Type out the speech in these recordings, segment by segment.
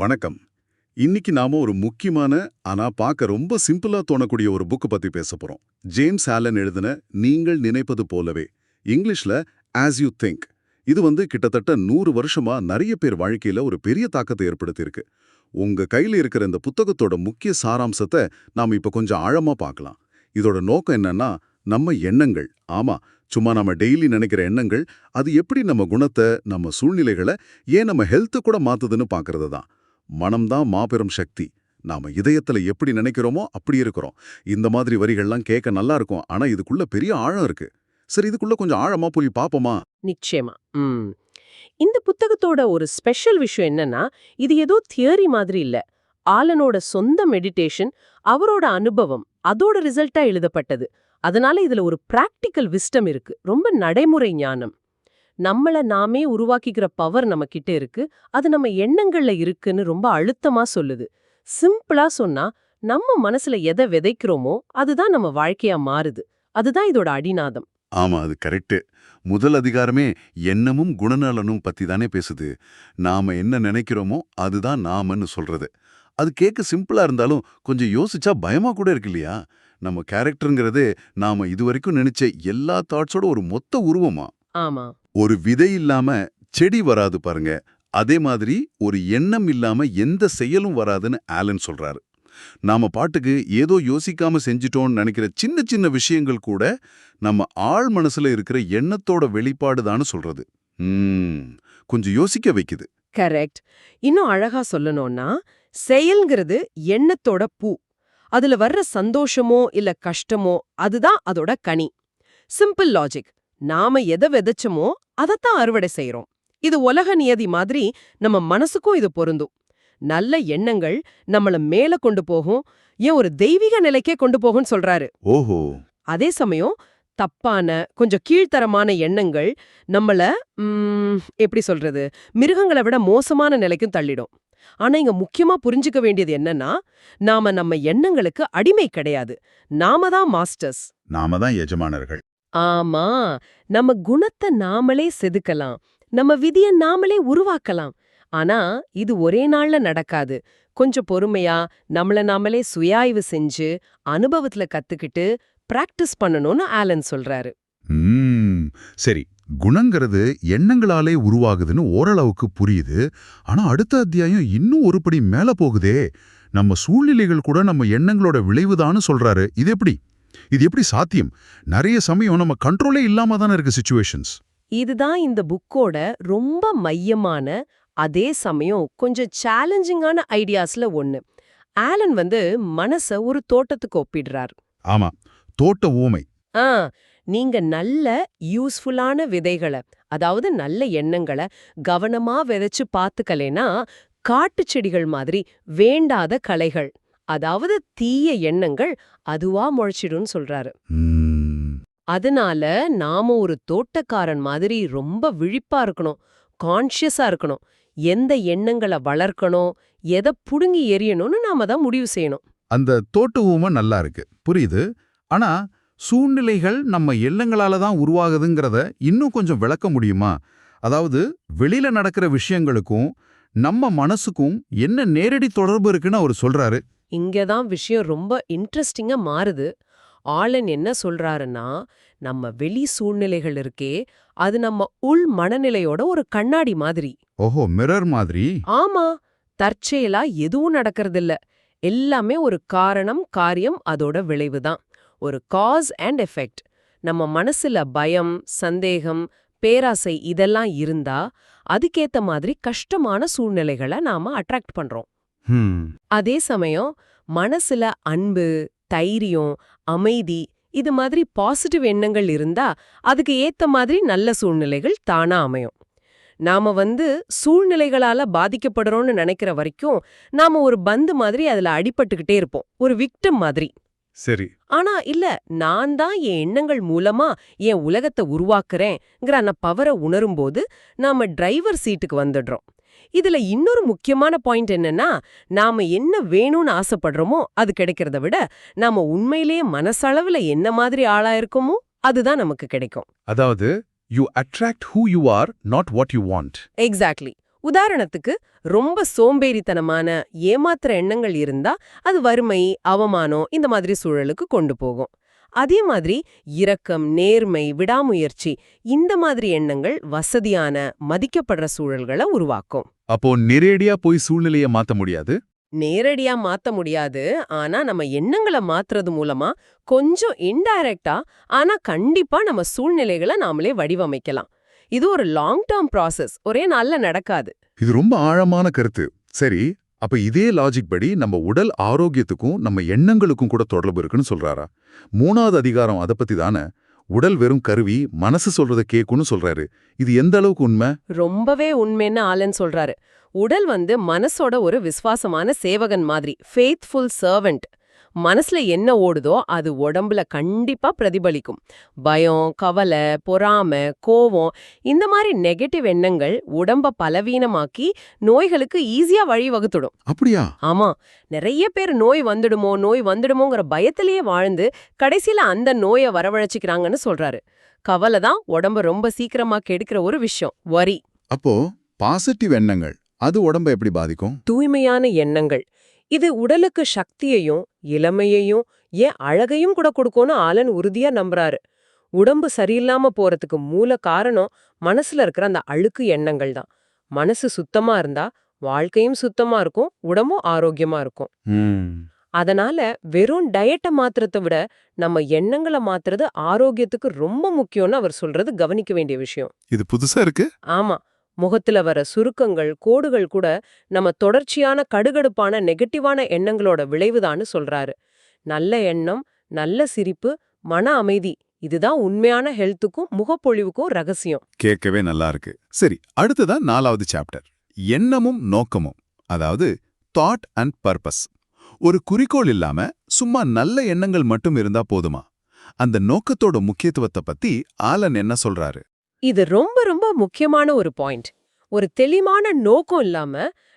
வணக்கம். இன்னைக்கு நாம ஒரு முக்கியமான ஆனா பார்க்க ரொம்ப சிம்பிளா தோணக்கூடிய ஒரு புக் பத்தி பேச போறோம். ஜேம்ஸ் ஆலன் எழுதின நீங்கள் நினைப்பது போலவே இங்கிலீஷ்ல ஆஸ் யூ திங்க் இது வந்து கிட்டத்தட்ட நூறு வருஷமா நிறைய பேர் வாழ்க்கையில ஒரு பெரிய தாக்கத்தை ஏற்படுத்தியிருக்கு. உங்க கையில இருக்கிற இந்த புத்தகத்தோட முக்கிய சாராம்சத்தை நாம இப்ப கொஞ்சம் ஆழமா பார்க்கலாம். இதோட நோக்கம் என்னன்னா நம்ம எண்ணங்கள். ஆமா சும்மா நம்ம டெய்லி நினைக்கிற எண்ணங்கள் அது எப்படி நம்ம குணத்தை நம்ம சூழ்நிலைகளை ஏன் நம்ம ஹெல்த்தை கூட மாத்துதுன்னு பார்க்கறது தான். மனம்தான் மாபெரும் சக்தி. நாம இதயத்துல எப்படி நினைக்கிறோமோ அப்படி இருக்கிறோம். இந்த மாதிரி வரிகள்லாம் கேட்க நல்லா இருக்கும். ஆனா இதுக்குள்ள பெரிய ஆழம் இருக்கு. சரி இதுக்குள்ள கொஞ்சம் ஆழமா போய் பாப்போமா நிச்சயமா. இந்த புத்தகத்தோட ஒரு ஸ்பெஷல் விஷயம் என்னன்னா இது ஏதோ தியரி மாதிரி இல்ல. ஆலனோட சொந்த மெடிடேஷன் அவரோட அனுபவம் அதோட ரிசல்ட்டா எழுதப்பட்டது. அதனால இதுல ஒரு பிராக்டிக்கல் விஸ்டம் இருக்கு. ரொம்ப நடைமுறை ஞானம். நம்மள நாமே உருவாக்கிக்கிற பவர் நம்ம கிட்ட இருக்கு. அது நம்ம எண்ணங்கள்ல இருக்குன்னு ரொம்ப அழுத்தமா சொல்லுது. சிம்பிளா சொன்னா நம்ம மனசுல எதை விதைக்கிறோமோ அதுதான் நம்ம வாழ்க்கையா மாறுது. அதுதான் இதோட அடிநாதம். ஆமா அது கரெக்ட் முதல் அதிகாரமே எண்ணமும் குணநலனும் பத்தி தானே பேசுது. நாம என்ன நினைக்கிறோமோ அதுதான் நாமன்னு சொல்றது. அது கேட்க சிம்பிளா இருந்தாலும் கொஞ்சம் யோசிச்சா பயமா கூட இருக்கு இல்லையா? நம்ம கேரக்டருங்கிறது நாம இதுவரைக்கும் நினைச்ச எல்லா தாட்ஸோட ஒரு மொத்த உருவமா? ஆமா. ஒரு விதை இல்லாம செடி வராது பாருங்க. அதே மாதிரி ஒரு எண்ணம் இல்லாம எந்த செயலும் வராதுன்னு ஆலன் சொல்றாரு. நாம பாட்டுக்கு ஏதோ யோசிக்காம செஞ்சிட்டோம்னு நினைக்கிற சின்ன சின்ன விஷயங்கள் கூட நம்ம ஆள் மனசுல இருக்கிற எண்ணத்தோட வெளிப்பாடுதான்னு சொல்றது. கொஞ்சம் யோசிக்க வைக்குது. கரெக்ட். இன்னும் அழகா சொல்லணும்னா செயல்ங்கிறது எண்ணத்தோட பூ. அதுல வர்ற சந்தோஷமோ இல்ல கஷ்டமோ அதுதான் அதோட கனி. Simple logic. நாம எதை விதைச்சோமோ அதைத்தான் அறுவடை செய்றோம். இது உலக நியதி மாதிரி நம்ம மனசுக்கும் இது பொருந்தும். நல்ல எண்ணங்கள் நம்மள மேல கொண்டு போகும். ஏன் ஒரு தெய்வீக நிலைக்கே கொண்டு போகும்னு சொல்றாரு. ஓஹோ. அதே சமயம் தப்பான கொஞ்சம் கீழ்த்தரமான எண்ணங்கள் நம்மள எப்படி சொல்றது மிருகங்களை விட மோசமான நிலைக்கும் தள்ளிடும். ஆனா இங்க முக்கியமா புரிஞ்சுக்க வேண்டியது என்னன்னா நாம நம்ம எண்ணங்களுக்கு அடிமை கிடையாது. நாம தான் மாஸ்டர்ஸ் நாம தான் எஜமானர்கள். ஆமா நம்ம குணத்தை நாமளே செதுக்கலாம். நம்ம விதிய நாமளே உருவாக்கலாம். ஆனா இது ஒரே நாள்ல நடக்காது. கொஞ்சம் பொறுமையா நம்மள நாமளே சுயாய்வு செஞ்சு அனுபவத்துல கத்துக்கிட்டு பிராக்டிஸ் பண்ணணும்னு ஆலன் சொல்றாரு. சரி. குணங்கிறது எண்ணங்களாலே உருவாகுதுன்னு ஓரளவுக்கு புரியுது. ஆனா அடுத்த அத்தியாயம் இன்னும் ஒருபடி மேல போகுதே. நம்ம சூழ்நிலைகள் கூட நம்ம எண்ணங்களோட விளைவுதான்னு சொல்றாரு. இது எப்படி? இது எப்படி சாத்தியம்? நிறைய சமயம் நம்ம கண்ட்ரோலே இல்லாம தானே இருக்கு சுச்சுவேஷன்ஸ் இதுதான் இந்த புக்கோட ரொம்ப மையமான அதே சமயம் கொஞ்சம் சேலஞ்சிங்கான ஐடியாஸ்ல ஒண்ணு. ஆலன் வந்து மனச ஒரு தோட்டத்துக்கு ஒப்பிடுறார். ஆமா. தோட்ட ஊமை. ஆ நீங்க நல்ல யூஸ்ஃபுல்லான விதைகளை அதாவது நல்ல எண்ணங்களை கவனமா விதைச்சு பாத்துக்கலேனா காட்டுச் செடிகள் மாதிரி வேண்டாத களைகள் அதாவது தீய எண்ணங்கள் அதுவா முளைச்சிடும்னு சொல்றாரு. அதனால நாம ஒரு தோட்டக்காரன் மாதிரி ரொம்ப விழிப்பா இருக்கணும் கான்ஷியஸா இருக்கணும். எந்த எண்ணங்களை வளர்க்கணும் எதை புடுங்கி எறியணும்னு நாம தான் முடிவு செய்யணும். அந்த தோட்ட ஊமை நல்லா இருக்கு புரியுது. ஆனா சூழ்நிலைகள் நம்ம எண்ணங்களால தான் உருவாகுதுங்கிறத இன்னும் கொஞ்சம் விளக்க முடியுமா? அதாவது வெளியில நடக்கிற விஷயங்களுக்கும் நம்ம மனசுக்கும் என்ன நேரடி தொடர்பு இருக்குன்னு அவர் சொல்றாரு. இங்க தான் விஷயம் ரொம்ப இன்ட்ரெஸ்டிங்கா மாறுது. ஆளன் என்ன சொல்றாருன்னா நம்ம வெளி சூழ்நிலைகள் இருக்கே அது நம்ம உள் மனநிலையோட ஒரு கண்ணாடி மாதிரி. ஓஹோ மிரர் மாதிரி? ஆமா தற்செயலா எதுவும் நடக்கறதில்ல. எல்லாமே ஒரு காரணம் காரியம் அதோட விளைவுதான் ஒரு காஸ் அண்ட் எஃபெக்ட் நம்ம மனசுல பயம் சந்தேகம் பேராசை இதெல்லாம் இருந்தா அதுக்கேத்த மாதிரி கஷ்டமான சூழ்நிலைகளை நாம அட்ராக்ட் பண்றோம். அதே சமயம் மனசுல அன்பு தைரியம் அமைதி இது மாதிரி பாசிட்டிவ் எண்ணங்கள் இருந்தா அதுக்கு ஏத்த மாதிரி நல்ல சூழ்நிலைகள் தானா அமையும். நாம வந்து சூழ்நிலைகளால பாதிக்கப்படுறோம்னு நினைக்கிற வரைக்கும் நாம ஒரு பந்து மாதிரி அதுல அடிபட்டுக்கிட்டே இருப்போம். ஒரு விக்டம் மாதிரி. சரி. ஆனா இல்ல நான் தான் என் எண்ணங்கள் மூலமா என் உலகத்தை உருவாக்குறேங்கிற அந்த பவரை உணரும்போது நாம டிரைவர் சீட்டுக்கு வந்துடுறோம். இதுல இன்னொரு முக்கியமான பாயிண்ட் என்னன்னா நாம என்ன வேணும்னு ஆசைப்படுறோமோ அது கிடைக்கிறத விட நாம உண்மையிலேயே மனசளவுல என்ன மாதிரி ஆளா இருக்கோமோ அதுதான் நமக்கு கிடைக்கும். அதாவது you attract who you are not what you want exactly உதாரணத்துக்கு ரொம்ப சோம்பேறித்தனமான ஏமாத்துற எண்ணங்கள் இருந்தா அது வறுமை அவமானம் இந்த மாதிரி சூழலுக்கு கொண்டு போகும். அதே மாதிரி இரக்கம் நேர்மை விடாமுயற்சி இந்த மாதிரி எண்ணங்கள் வசதியான மதிக்கப்படுற சூழல்களை உருவாக்கும். அப்போ நேரடியா போய் சூழ்நிலைய மாத்த முடியாது? நேரடியா மாத்த முடியாது. ஆனா நம்ம எண்ணங்களை மாத்துறது மூலமா கொஞ்சம் இன்டைரக்டா ஆனா கண்டிப்பா நம்ம சூழ்நிலைகளை நாமளே வடிவமைக்கலாம். இது ஒரு லாங் டேர்ம் ப்ராசஸ். ஒரே நாள்ல நடக்காது. இது ரொம்ப ஆழமான கருத்து. சரி அப்ப இதே லாஜிக் படி நம்ம உடல் ஆரோக்கியத்துக்கும் நம்ம எண்ணங்களுக்கும் கூட தொடர்பு இருக்குன்னு சொல்றாரா? மூணாவது அதிகாரம் அதை பத்தி தானே உடல் வெறும் கருவி மனசு சொல்றத கேக்குன்னு சொல்றாரு. இது எந்த அளவுக்கு உண்மை? ரொம்பவே உண்மைன்னு ஆலன் சொல்றாரு. உடல் வந்து மனசோட ஒரு விசுவாசமான சேவகன் மாதிரி ஃபேத்ஃபுல் சர்வெண்ட் மனசுல என்ன ஓடுதோ அது உடம்புல கண்டிப்பா பிரதிபலிக்கும். பயம் கவலை பொறாமை கோவம் இந்த மாதிரி நெகட்டிவ் எண்ணங்கள் உடம்ப பலவீனமாக்கி நோய்களுக்கு ஈஸியா வழிவகுத்துடும். அப்படியா? ஆமா. நிறைய பேர் நோய் வந்துடுமோ நோய் வந்துடுமோங்கிற பயத்திலேயே வாழ்ந்து கடைசியில அந்த நோயை வரவழைச்சிக்கிறாங்கன்னு சொல்றாரு. கவலை தான் உடம்ப ரொம்ப சீக்கிரமா கெடுக்கிற ஒரு விஷயம் வரி. அப்போ பாசிட்டிவ் எண்ணங்கள் அது உடம்ப எப்படி பாதிக்கும்? தூய்மையான எண்ணங்கள். இது உடலுக்கு சக்தியையும் இளமையையும் ஏன் அழகையும் கூட கொடுக்கும்னு ஆலன் உறுதியா நம்புறாரு. உடம்பு சரியில்லாம போறதுக்கு மூல காரணம் மனசுல இருக்கிற அந்த அழுக்கு எண்ணங்கள் தான். மனசு சுத்தமா இருந்தா வாழ்க்கையும் சுத்தமா இருக்கும் உடம்பும் ஆரோக்கியமா இருக்கும். அதனால வெறும் டயட்டை மாத்துறதை விட நம்ம எண்ணங்களை மாத்துறது ஆரோக்கியத்துக்கு ரொம்ப முக்கியம்னு அவர் சொல்றது கவனிக்க வேண்டிய விஷயம். இது புதுசா இருக்கு? ஆமா. முகத்துல வர சுருக்கங்கள் கோடுகள் கூட நம்ம தொடர்ச்சியான கடுகடுப்பான நெகட்டிவான எண்ணங்களோட விளைவுதான்னு சொல்றாரு. நல்ல எண்ணம் நல்ல சிரிப்பு மன அமைதி இதுதான் உண்மையான ஹெல்த்துக்கும் முகப்பொழிவுக்கும் ரகசியம். கேட்கவே நல்லா இருக்கு. சரி அடுத்துதான் நாலாவது சாப்டர். எண்ணமும் நோக்கமும் அதாவது தாட் அண்ட் பர்பஸ் ஒரு குறிக்கோள் இல்லாம சும்மா நல்ல எண்ணங்கள் மட்டும் இருந்தா போதுமா? அந்த நோக்கத்தோட முக்கியத்துவத்தை பத்தி ஆலன் என்ன சொல்றாரு? இது ரொம்ப ரொம்ப முக்கியமான ஒரு பாயிண்ட். ஒரு தெளிவான நோக்கம் இல்லாம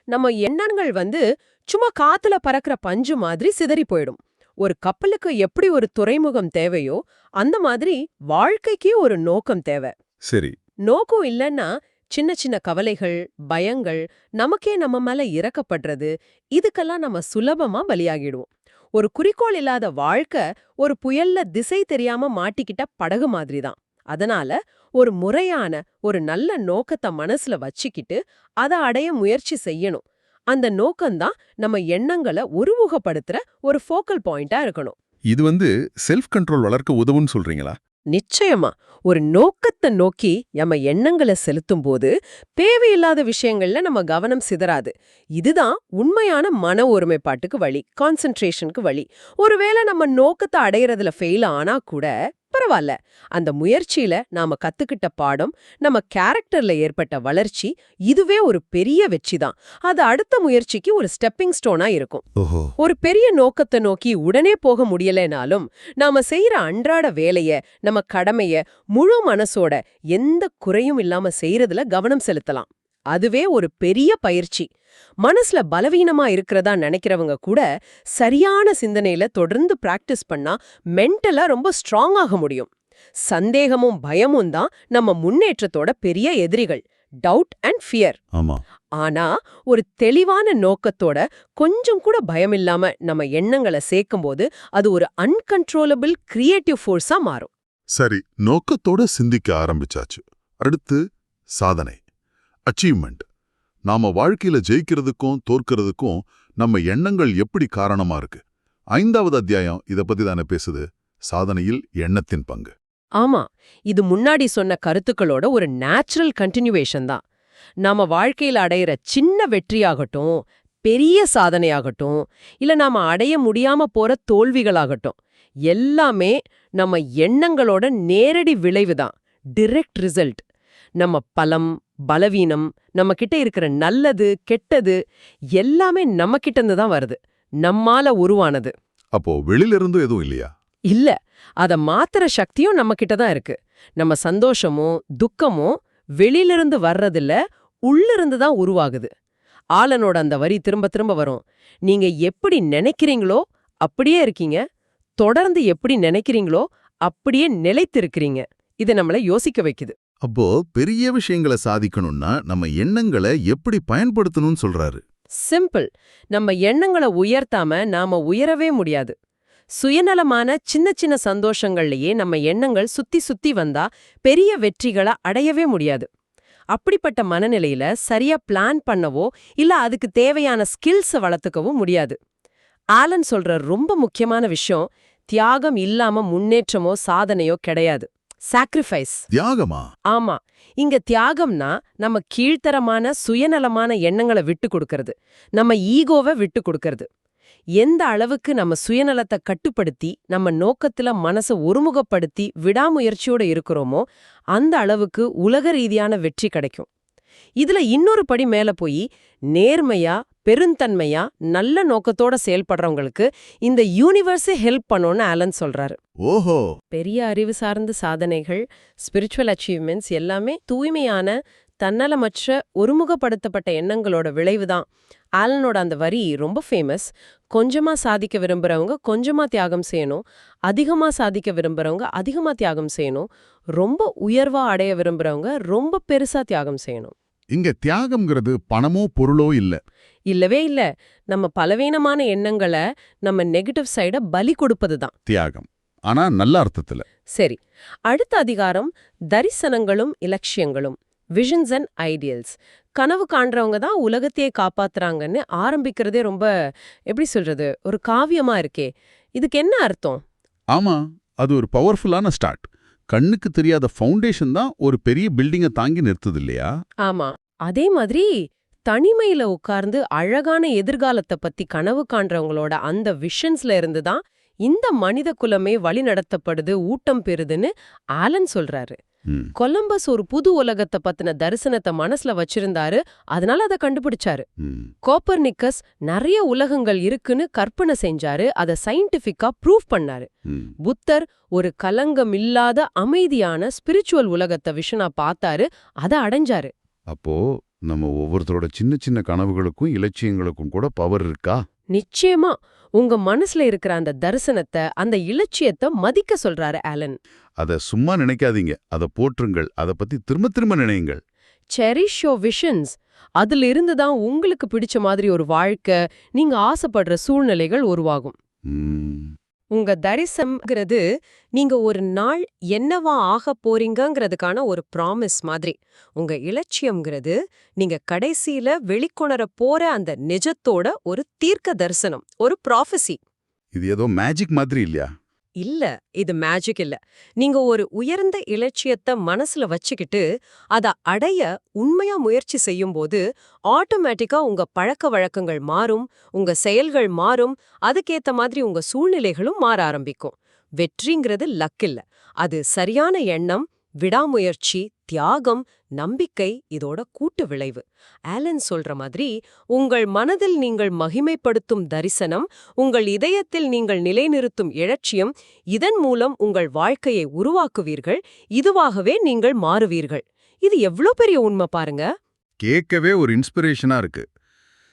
நம்ம எண்ணங்கள் வந்து சும்மா காத்துல பறக்கிற பஞ்சு மாதிரி சிதறி போயிடும். ஒரு கப்பலுக்கு எப்படி ஒரு துறைமுகம் தேவையோ அந்த மாதிரி வாழ்க்கைக்கு ஒரு நோக்கம் தேவை. சரி. நோக்கம் இல்லைன்னா சின்ன சின்ன கவலைகள் பயங்கள் நமக்கே நம்ம மேல இறக்கப்படுறது இதுக்கெல்லாம் நம்ம சுலபமா பலியாகிடுவோம். ஒரு குறிக்கோள் இல்லாத வாழ்க்கை ஒரு புயல்ல திசை தெரியாம மாட்டிக்கிட்ட படகு மாதிரி தான் அதனால ஒரு முறையான ஒரு நல்ல நோக்கத்தை மனசுல வச்சுக்கிட்டு அதை அடைய முயற்சி செய்யணும். அந்த நோக்கம்தான் நம்ம எண்ணங்களை உருமுகப்படுத்துற ஒரு ஃபோக்கல் பாயிண்டா இருக்கணும். இது வந்து செல்ஃப் கண்ட்ரோல் வளர்க்க உதவுன்னு சொல்றீங்களா? நிச்சயமா. ஒரு நோக்கத்தை நோக்கி நம்ம எண்ணங்களை செலுத்தும் போது தேவையில்லாத விஷயங்கள்ல நம்ம கவனம் சிதறாது. இதுதான் உண்மையான மன ஒருமைப்பாட்டுக்கு வழி கான்சென்ட்ரேஷனுக்கு வழி. ஒருவேளை நம்ம நோக்கத்தை அடையறதுல ஃபெயில் ஆனா கூட பரவாயில்ல அந்த முயற்சியில நாம கத்துக்கிட்ட பாடம் நம்ம கேரக்டர்ல ஏற்பட்ட வளர்ச்சி இதுவே ஒரு பெரிய வெற்றி தான். அது அடுத்த முயற்சிக்கு ஒரு ஸ்டெப்பிங் ஸ்டோனா இருக்கும். ஒரு பெரிய நோக்கத்தை நோக்கி உடனே போக முடியலைனாலும் நாம செய்யற அன்றாட வேலைய நம்ம கடமைய முழு மனசோட எந்த குறையும் இல்லாம செய்யறதுல கவனம் செலுத்தலாம். அதுவே ஒரு பெரிய பயிற்சி. மனசுல பலவீனமா இருக்கிறதா நினைக்கிறவங்க கூட சரியான சிந்தனையில தொடர்ந்து பிராக்டிஸ் பண்ணா மென்டலா ரொம்ப ஸ்ட்ராங் ஆக முடியும். சந்தேகமும் பயமும் தான் நம்ம முன்னேற்றத்தோட பெரிய எதிரிகள். டவுட் அண்ட் ஃபியர் ஆமா. ஆனா ஒரு தெளிவான நோக்கத்தோட கொஞ்சம் கூட பயமில்லாம நம்ம எண்ணங்களை சேர்க்கும்போது அது ஒரு அன்கன்ட்ரோலபிள் கிரியேட்டிவ் ஃபோர்ஸா மாறும். சரி நோக்கத்தோட சிந்திக்க ஆரம்பிச்சாச்சு. அடுத்து சாதனை. அச்சீவ்மெண்ட் நாம வாழ்க்கையில ஜெயிக்கிறதுக்கும் தோற்கிறதுக்கும் நம்ம எண்ணங்கள் எப்படி காரணமா இருக்கு? ஐந்தாவது அத்தியாயம் இத பத்தி தானே பேசுது. சாதனையில் எண்ணத்தின் பங்கு. ஆமா. இது முன்னாடி சொன்ன கருத்துக்களோட ஒரு நேச்சுரல் கண்டினியூவேஷன் தான். நாம வாழ்க்கையில அடையிற சின்ன வெற்றியாகட்டும் பெரிய சாதனையாகட்டும் இல்ல நாம அடைய முடியாம போற தோல்விகளாகட்டும் எல்லாமே நம்ம எண்ணங்களோட நேரடி விளைவு தான். டிரெக்ட் ரிசல்ட் நம்ம பலம் பலவீனம் நம்ம கிட்ட இருக்கிற நல்லது கெட்டது எல்லாமே நம்ம கிட்ட இருந்து தான் வருது. நம்மால உருவானது. அப்போ வெளியிலிருந்து எதுவும் இல்லையா? இல்ல. அத மாத்துற சக்தியும் நம்ம கிட்ட தான் இருக்கு. நம்ம சந்தோஷமும் துக்கமும் வெளியிலிருந்து வர்றதில்ல உள்ளிருந்து தான் உருவாகுது. ஆலனோட அந்த வரி திரும்ப திரும்ப வரும். நீங்க எப்படி நினைக்கிறீங்களோ அப்படியே இருக்கீங்க. தொடர்ந்து எப்படி நினைக்கிறீங்களோ அப்படியே நிலைத்திருக்கிறீங்க. இது நம்மள யோசிக்க வைக்குது. அப்போ பெரிய விஷயங்களை சாதிக்கணும்னா நம்ம எண்ணங்களை எப்படி பயன்படுத்தணும்னு சொல்றாரு. சிம்பிள் நம்ம எண்ணங்களை உயர்த்தாம நாம உயரவே முடியாது. சுயநலமான சின்ன சின்ன சந்தோஷங்கள்லயே நம்ம எண்ணங்கள் சுத்தி சுத்தி வந்தா பெரிய வெற்றிகளை அடையவே முடியாது. அப்படிப்பட்ட மனநிலையில சரியா பிளான் பண்ணவோ இல்ல அதுக்கு தேவையான ஸ்கில்ஸை வளர்த்துக்கவும் முடியாது. ஆலன் சொல்ற ரொம்ப முக்கியமான விஷயம் தியாகம் இல்லாம முன்னேற்றமோ சாதனையோ கிடையாது. சாக்ரிஃபைஸ் தியாகமா? ஆமா. இங்க தியாகம்னா நம்ம கீழ்த்தரமான சுயநலமான எண்ணங்களை விட்டு கொடுக்கறது. நம்ம ஈகோவை விட்டு கொடுக்கறது. எந்த அளவுக்கு நம்ம சுயநலத்தை கட்டுப்படுத்தி நம்ம நோக்கத்துல மனசை ஒருமுகப்படுத்தி விடாமுயற்சியோட இருக்கிறோமோ அந்த அளவுக்கு உலக ரீதியான வெற்றி கிடைக்கும். இதுல இன்னொரு படி மேல போய் நேர்மையா பெருந்தன்மையா நல்ல நோக்கத்தோட செயல்படுறவங்களுக்கு இந்த யூனிவர்ஸே ஹெல்ப் பண்ணும்னு ஆலன் சொல்றாரு. ஓஹோ! பெரிய அறிவு சார்ந்த சாதனைகள் ஸ்பிரிச்சுவல் அச்சீவ்மெண்ட்ஸ் எல்லாமே தூய்மையான தன்னலமற்ற ஒருமுகப்படுத்தப்பட்ட எண்ணங்களோட விளைவுதான் ஆலனோட அந்த வரி ரொம்ப ஃபேமஸ் கொஞ்சமா சாதிக்க விரும்புறவங்க கொஞ்சமா தியாகம் செய்யணும். அதிகமா சாதிக்க விரும்புறவங்க அதிகமா தியாகம் செய்யணும். ரொம்ப உயர்வா அடைய விரும்புறவங்க ரொம்ப பெருசா தியாகம் செய்யணும். இங்க தியாகம்ங்கிறது பணமோ பொருளோ இல்ல. இல்லவே இல்ல. நம்ம பலவீனமான எண்ணங்களை நம்ம நெகட்டிவ் சைட பலி கொடுப்பது தான் தியாகம். ஆனா நல்ல அர்த்தத்துல. சரி. அடுத்த அதிகாரம் தரிசனங்களும் இலட்சியங்களும். விஷன்ஸ் அண்ட் ஐடியல்ஸ் கனவு காண்றவங்க தான் உலகத்தையே காப்பாத்துறாங்கன்னு ஆரம்பிக்கிறதே ரொம்ப எப்படி சொல்றது ஒரு காவியமா இருக்கே. இதுக்கு என்ன அர்த்தம்? ஆமா அது ஒரு பவர்ஃபுல்லான ஸ்டார்ட் கண்ணுக்கு தெரியாத ஃபவுண்டேஷன் தான் ஒரு பெரிய பில்டிங்கை தாங்கி நிறுத்துது இல்லையா? ஆமா. அதே மாதிரி தனிமையில உட்கார்ந்து அழகான எதிர்காலத்தை பத்தி கனவு காண்றவங்களோட அந்த விஷன்ஸ்ல இருந்து தான் இந்த மனித குலமே வழிநடத்தப்படுது ஊட்டம் பெறுதுன்னு ஆலன் சொல்றாரு. கொலம்பஸ் ஒரு புது உலகத்தை பத்தின தரிசனத்தை மனசுல வச்சிருந்தாரு அதனால அதை கண்டுபிடிச்சாரு. கோப்பர்னிக்கஸ் நிறைய உலகங்கள் இருக்குன்னு கற்பனை செஞ்சாரு அதை சயின்டிஃபிக்கா ப்ரூவ் பண்ணாரு. புத்தர் ஒரு கலங்கமில்லாத அமைதியான ஸ்பிரிச்சுவல் உலகத்தை விஷனா பார்த்தாரு அதை அடைஞ்சாரு அப்போ நம்ம ஒவ்வொருத்தரோட சின்ன சின்ன கனவுகளுக்கும் இலட்சியங்களுக்கும் கூட பவர் இருக்கா? நிச்சயமா. உங்க மனசுல இருக்கிற அந்த தரிசனத்தை அந்த இலட்சியத்தை மதிக்க சொல்றாரு ஆலன். அத சும்மா நினைக்காதீங்க. அத போற்றுங்கள். அத பத்தி திரும்ப திரும்ப நினையுங்கள். செரிஷ் யோ விஷன்ஸ் அதுல இருந்து தான் உங்களுக்கு பிடிச்ச மாதிரி ஒரு வாழ்க்கை நீங்க ஆசைப்படுற சூழ்நிலைகள் உருவாகும். உங்க தரிசனம்ங்கிறது நீங்க ஒரு நாள் என்னவா ஆக போறீங்கங்கிறதுக்கான ஒரு ப்ராமிஸ் மாதிரி. உங்க இலட்சியம்ங்கிறது நீங்க கடைசியில வெளிக்கொணர போற அந்த நிஜத்தோட ஒரு தீர்க்க தரிசனம் ஒரு ப்ராஃபசி இது ஏதோ மேஜிக் மாதிரி இல்லையா? இல்ல இது மேஜிக் இல்ல. நீங்க ஒரு உயர்ந்த இலட்சியத்தை மனசுல வச்சுக்கிட்டு அத அடைய உண்மையா முயற்சி செய்யும்போது ஆட்டோமேட்டிக்கா உங்க பழக்க வழக்கங்கள் மாறும் உங்க செயல்கள் மாறும் அதுக்கேத்த மாதிரி உங்க சூழ்நிலைகளும் மாற ஆரம்பிக்கும். வெற்றிங்கிறது லக் இல்ல. அது சரியான எண்ணம் விடாமுயற்சி தியாகம் நம்பிக்கை இதோட கூட்டு விளைவு. ஆலன் சொல்ற மாதிரி உங்கள் மனதில் நீங்கள் மகிமைப்படுத்தும் தரிசனம் உங்கள் இதயத்தில் நீங்கள் நிலைநிறுத்தும் இலட்சியம் இதன் மூலம் உங்கள் வாழ்க்கையை உருவாக்குவீர்கள் இதுவாகவே நீங்கள் மாறுவீர்கள். இது எவ்ளோ பெரிய உண்மை பாருங்க. கேட்கவே ஒரு இன்ஸ்பிரேஷனா இருக்கு.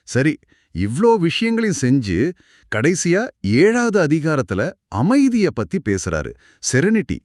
சரி இவ்ளோ விஷயங்களையும் செஞ்சு கடைசியா ஏழாவது அதிகாரத்துல அமைதிய பத்தி பேசுறாரு. செரனிட்டி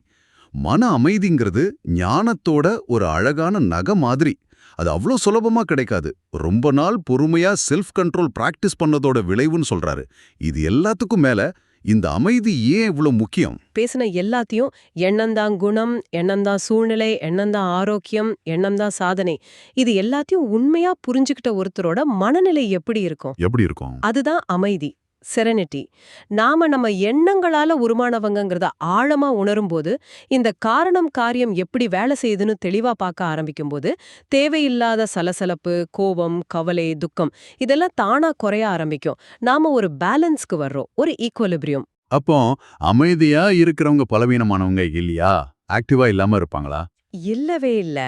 மன அமைதிங்கிறது ஞானத்தோட ஒரு அழகான நகை மாதிரி. அது அவ்வளோ சுலபமா கிடைக்காது. ரொம்ப நாள் பொறுமையா செல்ஃப் கண்ட்ரோல் பிராக்டிஸ் பண்ணதோட விளைவுன்னு சொல்றாரு. இது எல்லாத்துக்கும் மேல இந்த அமைதி ஏன் இவ்வளோ முக்கியம்? பேசின எல்லாத்தையும் எண்ணம்தான் குணம் எண்ணம்தான் சூழ்நிலை எண்ணம்தான் ஆரோக்கியம் எண்ணம்தான் சாதனை. இது எல்லாத்தையும் உண்மையா புரிஞ்சுக்கிட்ட ஒருத்தரோட மனநிலை எப்படி இருக்கும்? எப்படி இருக்கும்? அதுதான் அமைதி. செரனிட்டி நாம நம்ம எண்ணங்களால உருமானவங்கங்கிறத ஆழமா உணரும்போது இந்த காரணம் காரியம் எப்படி வேலை செய்யுதுன்னு தெளிவா பார்க்க ஆரம்பிக்கும்போது தேவையில்லாத சலசலப்பு கோபம் கவலை துக்கம் இதெல்லாம் தானா குறைய ஆரம்பிக்கும். நாம ஒரு பேலன்ஸ்க்கு வர்றோம் ஒரு ஈக்குவலிபிரியம் அப்போ அமைதியா இருக்கிறவங்க பலவீனமானவங்க இல்லையா? ஆக்டிவா இல்லாம இருப்பாங்களா? இல்லவே இல்ல.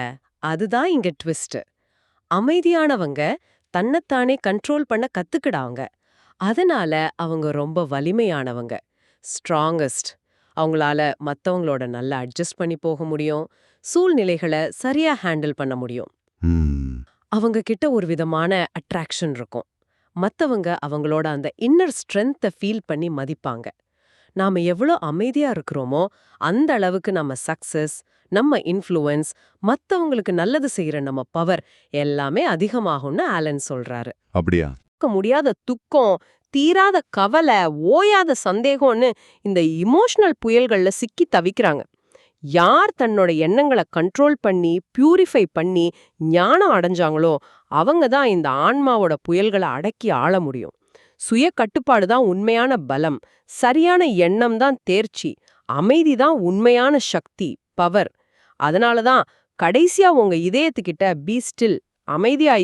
அதுதான் இங்க ட்விஸ்ட் அமைதியானவங்க தன்னைத்தானே கண்ட்ரோல் பண்ண கத்துக்கிடாங்க. அதனால அவங்க ரொம்ப வலிமையானவங்க. ஸ்ட்ராங்கஸ்ட் அவங்களால மத்தவங்களோட நல்லா அட்ஜஸ்ட் பண்ணி போக முடியும். சூழ்நிலைகளை சரியா ஹேண்டில் பண்ண முடியும். அவங்க கிட்ட ஒரு விதமான அட்ராக்ஷன் இருக்கும். மத்தவங்க அவங்களோட அந்த இன்னர் ஸ்ட்ரென்த்தை ஃபீல் பண்ணி மதிப்பாங்க. நாம எவ்வளோ அமைதியா இருக்கிறோமோ அந்த அளவுக்கு நம்ம சக்சஸ் நம்ம இன்ஃப்ளூயன்ஸ் மத்தவங்களுக்கு நல்லது செய்யற நம்ம பவர் எல்லாமே அதிகமாகும்னு ஆலன் சொல்றாரு. அப்படியா? முடியாத துக்கம் தீராத கவலை ஓயாத சந்தேகம்னு இந்த இமோஷனல் புயல்கள்ல சிக்கி தவிக்கிறாங்க. யார் தன்னோட எண்ணங்களை கண்ட்ரோல் பண்ணி பியூரிஃபை பண்ணி ஞானம் அடைஞ்சாங்களோ அவங்க தான் இந்த ஆன்மாவோட புயல்களை அடக்கி ஆள முடியும். சுய கட்டுப்பாடு தான் உண்மையான பலம் சரியான எண்ணம் தான் தேர்ச்சி அமைதி தான் உண்மையான சக்தி பவர் அதனால தான் கடைசியா உங்க இதயத்துக்கிட்ட பி ஸ்டில் அமைதியா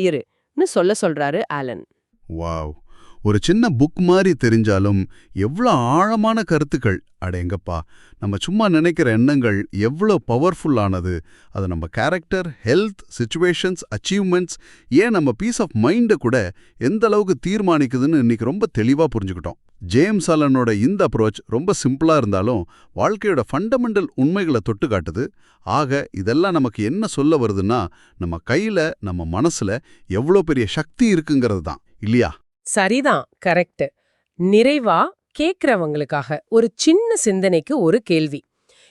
சொல்ல சொல்றாரு ஆலன். Wow. ஒரு சின்ன புக் மாதிரி தெரிஞ்சாலும் எவ்வளோ ஆழமான கருத்துக்கள்? அடேங்கப்பா நம்ம சும்மா நினைக்கிற எண்ணங்கள் எவ்வளோ பவர்ஃபுல்லானது அது நம்ம கேரக்டர் ஹெல்த் சுச்சுவேஷன்ஸ் அச்சீவ்மெண்ட்ஸ் ஏன் நம்ம பீஸ் ஆஃப் மைண்டை கூட எந்த அளவுக்கு தீர்மானிக்குதுன்னு இன்னைக்கு ரொம்ப தெளிவாக புரிஞ்சுக்கிட்டோம். ஜேம்ஸ் அலனோட இந்த அப்ரோச் ரொம்ப சிம்பிளா இருந்தாலும் வாழ்க்கையோட ஃபண்டமெண்டல் உண்மைகளை தொட்டு காட்டுது. ஆக இதெல்லாம் நமக்கு என்ன சொல்ல வருதுன்னா நம்ம கையில நம்ம மனசுல எவ்வளோ பெரிய சக்தி இருக்குங்கிறது தான். இல்லையா? சரிதான் கரெக்ட். நிறைவா கேக்குறவங்களுக்காக ஒரு சின்ன சிந்தனைக்கு ஒரு கேள்வி.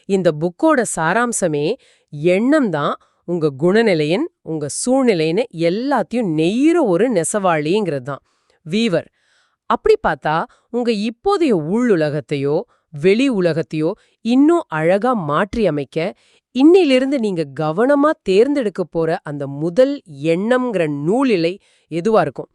இந்த புக்கோட சாராம்சமே எண்ணம் தான் உங்க குணநிலையின் உங்க சூழ்நிலைன்னு எல்லாத்தையும் நெய்யிற ஒரு நெசவாளிங்கிறது தான் வீவர் அப்படி பார்த்தா உங்க இப்போதைய உள்ளுலகத்தையோ வெளி உலகத்தையோ இன்னும் அழகா மாற்றி அமைக்க இன்னிலிருந்து நீங்க கவனமா தேர்ந்தெடுக்க போற அந்த முதல் எண்ணம்ங்கிற நூலிலை எதுவா இருக்கும்?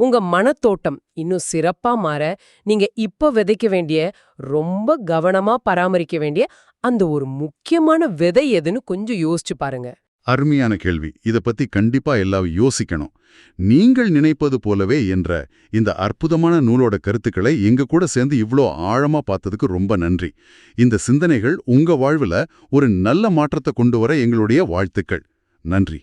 உங்க மனத்தோட்டம் இன்னும் சிறப்பா மாற நீங்க இப்ப விதைக்க வேண்டிய ரொம்ப கவனமா பராமரிக்க வேண்டிய அந்த ஒரு முக்கியமான விதை எதுன்னு கொஞ்சம் யோசிச்சு பாருங்க. அருமையான கேள்வி. இத பத்தி கண்டிப்பா எல்லாரும் யோசிக்கணும். நீங்கள் நினைப்பது போலவே என்ற இந்த அற்புதமான நூலோட கருத்துக்களை எங்க கூட சேர்ந்து இவ்ளோ ஆழமா பார்த்ததுக்கு ரொம்ப நன்றி. இந்த சிந்தனைகள் உங்க வாழ்வுல ஒரு நல்ல மாற்றத்தை கொண்டு வர எங்களுடைய வாழ்த்துக்கள். நன்றி.